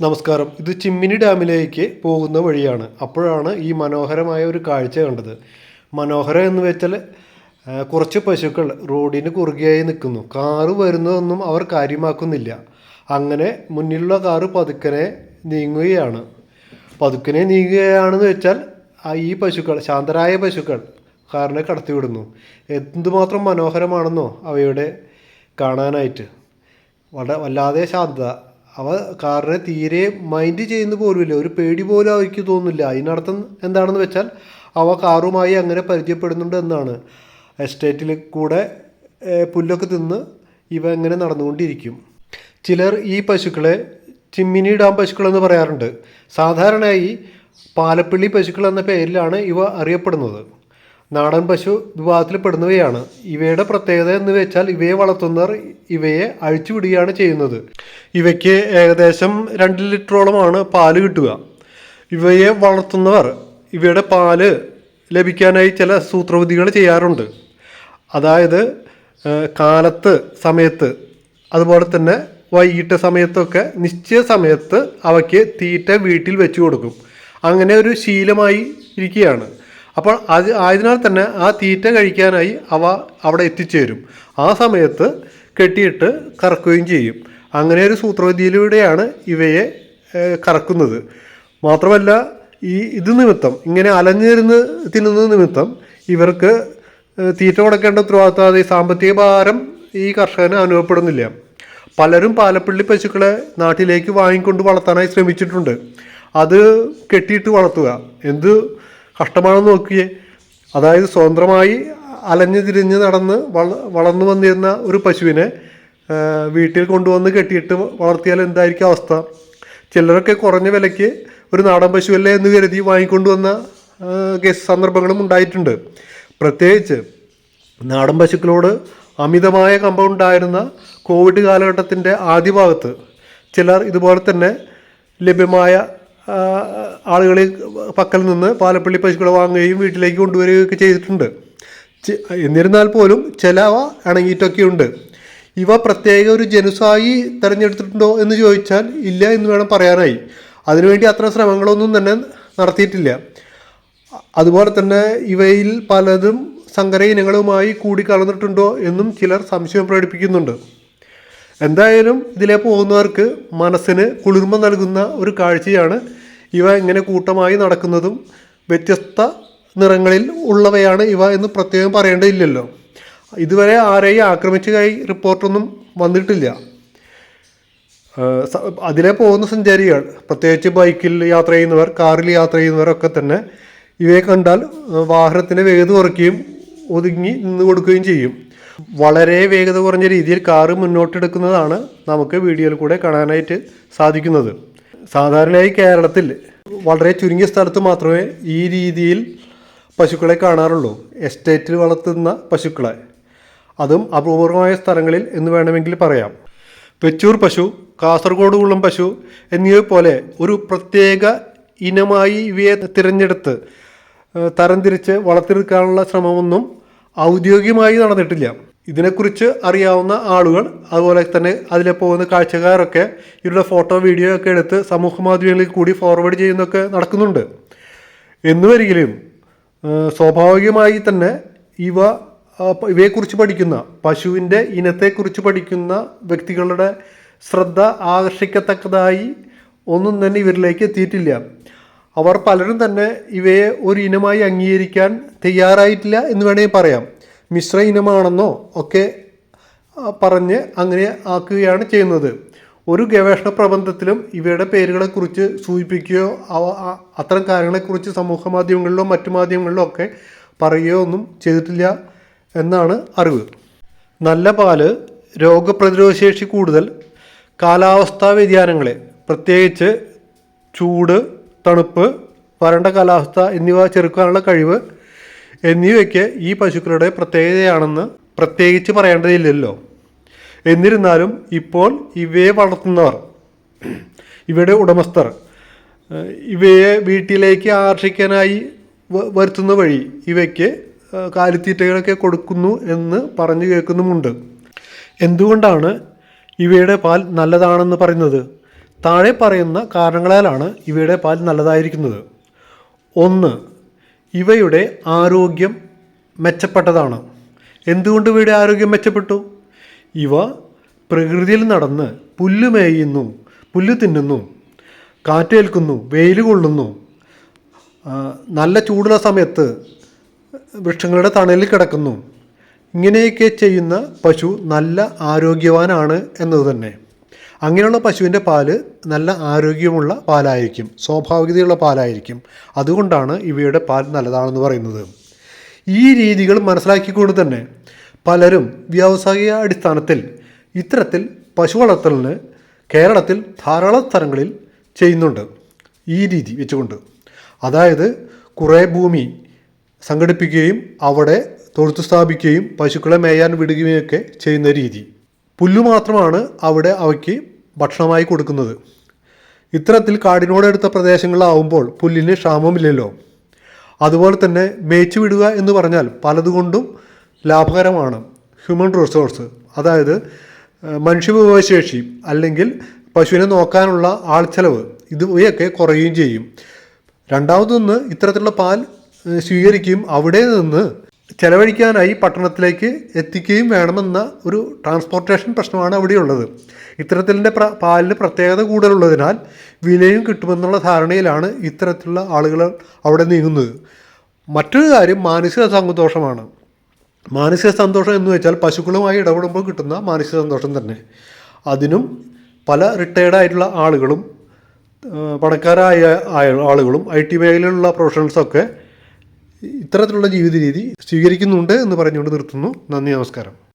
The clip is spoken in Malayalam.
നമസ്കാരം. ഇത് ചിമ്മിനി ഡാമിലേക്ക് പോകുന്ന വഴിയാണ്. അപ്പോഴാണ് ഈ മനോഹരമായ ഒരു കാഴ്ച കണ്ടത്. മനോഹരം എന്ന് വെച്ചാൽ കുറച്ച് പശുക്കൾ റോഡിന് കുറുകെയായി നിൽക്കുന്നു. കാറ് വരുന്നതൊന്നും അവർ കാര്യമാക്കുന്നില്ല. അങ്ങനെ മുന്നിലുള്ള കാറ് പതുക്കനെ നീങ്ങുകയാണ്. പതുക്കനെ നീങ്ങുകയാണെന്ന് വെച്ചാൽ ഈ പശുക്കൾ ശാന്തരായ പശുക്കൾ കാറിനെ കടത്തിവിടുന്നു. എന്തുമാത്രം മനോഹരമാണെന്നോ അവയുടെ കാണാനായിട്ട്. വളരെ വല്ലാതെ ശാന്തത അവ കാറിനെ തീരെ മൈൻഡ് ചെയ്യുന്ന പോലുമില്ല. ഒരു പേടി പോലും അവർക്ക് തോന്നുന്നില്ല. അതിനർത്ഥം എന്താണെന്ന് വെച്ചാൽ അവ കാറുമായി അങ്ങനെ പരിചയപ്പെടുന്നുണ്ട് എന്നാണ്. എസ്റ്റേറ്റിൽ കൂടെ പുല്ലൊക്കെ തിന്ന് ഇവ എങ്ങനെ നടന്നുകൊണ്ടിരിക്കും. ചിലർ ഈ പശുക്കളെ ചിമ്മിനി ഡാം പശുക്കളെന്ന് പറയാറുണ്ട്. സാധാരണയായി പാലപ്പിള്ളി പശുക്കൾ എന്ന പേരിലാണ് ഇവ അറിയപ്പെടുന്നത്. നാടൻ പശു വിഭാഗത്തിൽ പെടുന്നവയാണ്. ഇവയുടെ പ്രത്യേകത എന്ന് വെച്ചാൽ ഇവയെ വളർത്തുന്നവർ ഇവയെ അഴിച്ചുവിടുകയാണ് ചെയ്യുന്നത്. ഇവയ്ക്ക് ഏകദേശം രണ്ട് ലിറ്ററോളമാണ് പാൽ കിട്ടുക. ഇവയെ വളർത്തുന്നവർ ഇവയുടെ പാൽ ലഭിക്കാനായി ചില സൂത്രവിധികൾ ചെയ്യാറുണ്ട്. അതായത് കാലത്ത് സമയത്ത് അതുപോലെ തന്നെ വൈകിട്ട് സമയത്തൊക്കെ നിശ്ചയ സമയത്ത് അവയ്ക്ക് തീറ്റ വീട്ടിൽ വെച്ചു കൊടുക്കും. അങ്ങനെ ഒരു ശീലമായി ഇരിക്കുകയാണ്. അപ്പോൾ അത് ആയതിനാൽ തന്നെ ആ തീറ്റ കഴിക്കാനായി അവ അവിടെ എത്തിച്ചേരും. ആ സമയത്ത് കെട്ടിയിട്ട് കറക്കുകയും ചെയ്യും. അങ്ങനെ ഒരു സൂത്രവിദ്യയിലൂടെയാണ് ഇവയെ കറക്കുന്നത്. മാത്രമല്ല ഈ ഇത് നിമിത്തം ഇങ്ങനെ അലഞ്ഞിരുന്ന് തിന്നുന്ന നിമിത്തം ഇവർക്ക് തീറ്റ കൊടുക്കേണ്ട ഉത്തരവാദിത്തം ഈ സാമ്പത്തിക ഭാരം ഈ കർഷകന് അനുഭവപ്പെടുന്നില്ല. പലരും പാലപ്പള്ളി പശുക്കളെ നാട്ടിലേക്ക് വാങ്ങിക്കൊണ്ട് വളർത്താനായി ശ്രമിച്ചിട്ടുണ്ട്. അത് കെട്ടിയിട്ട് വളർത്തുക. എന്ത് കഷ്ടമാണെന്ന് നോക്കിയേ. അതായത് സ്വതന്ത്രമായി അലഞ്ഞു തിരിഞ്ഞ് നടന്ന് വള വളർന്നു വന്നിരുന്ന ഒരു പശുവിനെ വീട്ടിൽ കൊണ്ടുവന്ന് കെട്ടിയിട്ട് വളർത്തിയാൽ എന്തായിരിക്കും അവസ്ഥ? ചിലരൊക്കെ കുറഞ്ഞ വിലയ്ക്ക് ഒരു നാടൻ പശുവല്ലേ എന്ന് കരുതി വാങ്ങിക്കൊണ്ടുവന്ന കേസ് സന്ദർഭങ്ങളും ഉണ്ടായിട്ടുണ്ട്. പ്രത്യേകിച്ച് നാടൻ പശുക്കളോട് അമിതമായ കമ്പം ഉണ്ടായിരുന്ന കോവിഡ് കാലഘട്ടത്തിന്റെ ആദ്യ ഭാഗത്ത് ചിലർ ഇതുപോലെ തന്നെ ലഭ്യമായ ആളുകളിൽ പക്കൽ നിന്ന് പാലപ്പള്ളി പശുക്കളെ വാങ്ങുകയും വീട്ടിലേക്ക് കൊണ്ടുവരികയൊക്കെ ചെയ്തിട്ടുണ്ട്. എന്നിരുന്നാൽ പോലും ചിലവ ഇണങ്ങിയിട്ടൊക്കെ ഉണ്ട് ഇവ പ്രത്യേക ഒരു ജനുസായി തിരഞ്ഞെടുത്തിട്ടുണ്ടോ എന്ന് ചോദിച്ചാൽ ഇല്ല എന്ന് വേണം പറയാനായി. അതിനുവേണ്ടി അത്ര ശ്രമങ്ങളൊന്നും തന്നെ നടത്തിയിട്ടില്ല. അതുപോലെ തന്നെ ഇവയിൽ പലതും സങ്കര ഇനങ്ങളുമായി കൂടിക്കലർന്നിട്ടുണ്ടോ എന്നും ചിലർ സംശയം പ്രകടിപ്പിക്കുന്നുണ്ട്. എന്തായാലും ഇതിലെ പോകുന്നവർക്ക് മനസ്സിന് കുളിർമ നൽകുന്ന ഒരു കാഴ്ചയാണ് ഇവ ഇങ്ങനെ കൂട്ടമായി നടക്കുന്നതും വ്യത്യസ്ത നിറങ്ങളിൽ ഉള്ളവയാണ് ഇവ എന്ന് പ്രത്യേകം പറയേണ്ടതില്ലല്ലോ. ഇതുവരെ ആരെയും ആക്രമിച്ചതായി റിപ്പോർട്ടൊന്നും വന്നിട്ടില്ല. അതിലെ പോകുന്ന സഞ്ചാരികൾ പ്രത്യേകിച്ച് ബൈക്കിൽ യാത്ര ചെയ്യുന്നവർ കാറിൽ യാത്ര ചെയ്യുന്നവരൊക്കെ തന്നെ ഇവയെ കണ്ടാൽ വാഹനത്തിന്റെ വേഗത കുറയ്ക്കുകയും ഒതുങ്ങി നിന്ന് കൊടുക്കുകയും ചെയ്യും. വളരെ വേഗത കുറഞ്ഞ രീതിയിൽ കാറ് മുന്നോട്ടെടുക്കുന്നതാണ് നമുക്ക് വീഡിയോയിൽ കൂടെ കാണാനായിട്ട് സാധിക്കുന്നത്. സാധാരണയായി കേരളത്തിൽ വളരെ ചുരുങ്ങിയ സ്ഥലത്ത് മാത്രമേ ഈ രീതിയിൽ പശുക്കളെ കാണാറുള്ളൂ. എസ്റ്റേറ്റിൽ വളർത്തുന്ന പശുക്കളെ. അതും അപൂർവമായ സ്ഥലങ്ങളിൽ എന്ന് വേണമെങ്കിൽ പറയാം. വെച്ചൂർ പശു കാസർഗോഡ് കുളം പശു എന്നിവ പോലെ ഒരു പ്രത്യേക ഇനമായി ഇവയെ തിരഞ്ഞെടുത്ത് തരംതിരിച്ച് വളർത്തിയെടുക്കാനുള്ള ശ്രമമൊന്നും ഔദ്യോഗികമായി നടന്നിട്ടില്ല. ഇതിനെക്കുറിച്ച് അറിയാവുന്ന ആളുകൾ അതുപോലെ തന്നെ അതിലെ പോകുന്ന കാഴ്ചക്കാരൊക്കെ ഇവരുടെ ഫോട്ടോ വീഡിയോ ഒക്കെ എടുത്ത് സമൂഹ മാധ്യമങ്ങളിൽ കൂടി ഫോർവേഡ് ചെയ്യുന്നൊക്കെ നടക്കുന്നുണ്ട്. എന്ന് വരികിലും ഏഹ്, സ്വാഭാവികമായി തന്നെ ഇവ ഇവയെക്കുറിച്ച് പഠിക്കുന്ന പശുവിന്റെ ഇനത്തെക്കുറിച്ച് പഠിക്കുന്ന വ്യക്തികളുടെ ശ്രദ്ധ ആകർഷിക്കത്തക്കതായി ഒന്നും തന്നെ ഇവരിലേക്ക് എത്തിയിട്ടില്ല. അവർ പലരും തന്നെ ഇവയെ ഒരു ഇനമായി അംഗീകരിക്കാൻ തയ്യാറായിട്ടില്ല എന്ന് വേണമെങ്കിൽ പറയാം. മിശ്ര ഇനമാണെന്നോ ഒക്കെ പറഞ്ഞ് അങ്ങനെ ആക്കുകയാണ് ചെയ്യുന്നത്. ഒരു ഗവേഷണ പ്രബന്ധത്തിലും ഇവയുടെ പേരുകളെക്കുറിച്ച് സൂചിപ്പിക്കുകയോ അത്തരം കാര്യങ്ങളെക്കുറിച്ച് സമൂഹ മാധ്യമങ്ങളിലോ മറ്റു മാധ്യമങ്ങളിലോ ഒക്കെ പറയുകയോ ഒന്നും ചെയ്തിട്ടില്ല എന്നാണ് അറിവ്. നല്ല പാൽ രോഗപ്രതിരോധ ശേഷി കൂടുതൽ കാലാവസ്ഥാ വ്യതിയാനങ്ങളെ പ്രത്യേകിച്ച് ചൂട് തണുപ്പ് വരണ്ട കാലാവസ്ഥ എന്നിവ ചെറുക്കാനുള്ള കഴിവ് എന്നിവയ്ക്ക് ഈ പശുക്കളുടെ പ്രത്യേകതയാണെന്ന് പ്രത്യേകിച്ച് പറയേണ്ടതില്ലല്ലോ. എന്നിരുന്നാലും ഇപ്പോൾ ഇവയെ വളർത്തുന്നവർ ഇവയുടെ ഉടമസ്ഥർ ഇവയെ വീട്ടിലേക്ക് ആകർഷിക്കാനായി വരുത്തുന്ന വഴി ഇവയ്ക്ക് കാലിത്തീറ്റകളൊക്കെ കൊടുക്കുന്നു എന്ന് പറഞ്ഞു കേൾക്കുന്നുമുണ്ട്. എന്തുകൊണ്ടാണ് ഇവയുടെ പാൽ നല്ലതാണെന്ന് പറയുന്നത്? താഴെ പറയുന്ന കാരണങ്ങളാലാണ് ഇവയുടെ പാൽ നല്ലതായിരിക്കുന്നത്. ഒന്ന് ഇവയുടെ ആരോഗ്യം മെച്ചപ്പെട്ടതാണ്. എന്തുകൊണ്ട് ഇവയുടെ ആരോഗ്യം മെച്ചപ്പെട്ടു? ഇവ പ്രകൃതിയിൽ നടന്ന് പുല്ല് മേയുന്നു പുല്ല് തിന്നുന്നു കാറ്റേൽക്കുന്നു വെയിൽ കൊള്ളുന്നു. നല്ല ചൂടുള്ള സമയത്ത് വൃക്ഷങ്ങളുടെ തണലിൽ കിടക്കുന്നു. ഇങ്ങനെയൊക്കെ ചെയ്യുന്ന പശു നല്ല ആരോഗ്യവാനാണ് എന്നത് തന്നെ. അങ്ങനെയുള്ള പശുവിന്റെ പാൽ നല്ല ആരോഗ്യമുള്ള പാലായിരിക്കും സ്വാഭാവികതയുള്ള പാലായിരിക്കും. അതുകൊണ്ടാണ് ഇവയുടെ പാൽ നല്ലതാണെന്ന് പറയുന്നത്. ഈ രീതികൾ മനസ്സിലാക്കിക്കൊണ്ട് തന്നെ പലരും വ്യാവസായിക അടിസ്ഥാനത്തിൽ ഇത്തരത്തിൽ പശു വളർത്തലിന് കേരളത്തിൽ ധാരാളം സ്ഥലങ്ങളിൽ ചെയ്യുന്നുണ്ട് ഈ രീതി വെച്ചുകൊണ്ട്. അതായത് കുറേ ഭൂമി സംഘടിപ്പിക്കുകയും അവിടെ തൊഴുത്ത് സ്ഥാപിക്കുകയും പശുക്കളെ മേയാൻ വിടുകയും ഒക്കെ ചെയ്യുന്ന രീതി. പുല്ലു മാത്രമാണ് അവിടെ അവയ്ക്ക് ഭക്ഷണമായി കൊടുക്കുന്നത്. ഇത്തരത്തിൽ കാടിനോടടുത്ത പ്രദേശങ്ങളാവുമ്പോൾ പുല്ലിന് ക്ഷാമമില്ലല്ലോ. അതുപോലെ തന്നെ മേച്ചു വിടുക എന്ന് പറഞ്ഞാൽ പലതുകൊണ്ടും ലാഭകരമാണ്. ഹ്യൂമൻ റിസോഴ്സ് അതായത് മനുഷ്യവിഭവശേഷി അല്ലെങ്കിൽ പശുവിനെ നോക്കാനുള്ള ആൾച്ചെലവ് ചെലവ് ഇവയൊക്കെ കുറയുകയും ചെയ്യും. രണ്ടാമതൊന്ന് ഇത്തരത്തിലുള്ള പാൽ സ്വീകരിക്കുകയും അവിടെ നിന്ന് ചെലവഴിക്കാനായി പട്ടണത്തിലേക്ക് എത്തിക്കുകയും വേണമെന്ന ഒരു ട്രാൻസ്പോർട്ടേഷൻ പ്രശ്നമാണ് അവിടെയുള്ളത്. ഇത്തരത്തിന്റെ പ്ര പാലിന് പ്രത്യേകത കൂടുതലുള്ളതിനാൽ വിലയും കിട്ടുമെന്നുള്ള ധാരണയിലാണ് ഇത്തരത്തിലുള്ള ആളുകൾ അവിടെ നീങ്ങുന്നത്. മറ്റൊരു കാര്യം മാനസിക സന്തോഷമാണ്. മാനസിക സന്തോഷം എന്ന് വെച്ചാൽ പശുക്കളുമായി ഇടപെടുമ്പോൾ കിട്ടുന്ന മാനസിക സന്തോഷം തന്നെ. അതിനും പല റിട്ടയർഡ് ആയിട്ടുള്ള ആളുകളും പണക്കാരായ ആളുകളും ഐ ടി മേഖലയിലുള്ള പ്രൊഫഷണൽസൊക്കെ ഇത്തരത്തിലുള്ള ജീവിത രീതി സ്വീകരിക്കുന്നുണ്ട് എന്ന് പറഞ്ഞുകൊണ്ട് നിർത്തുന്നു. നന്ദി നമസ്കാരം.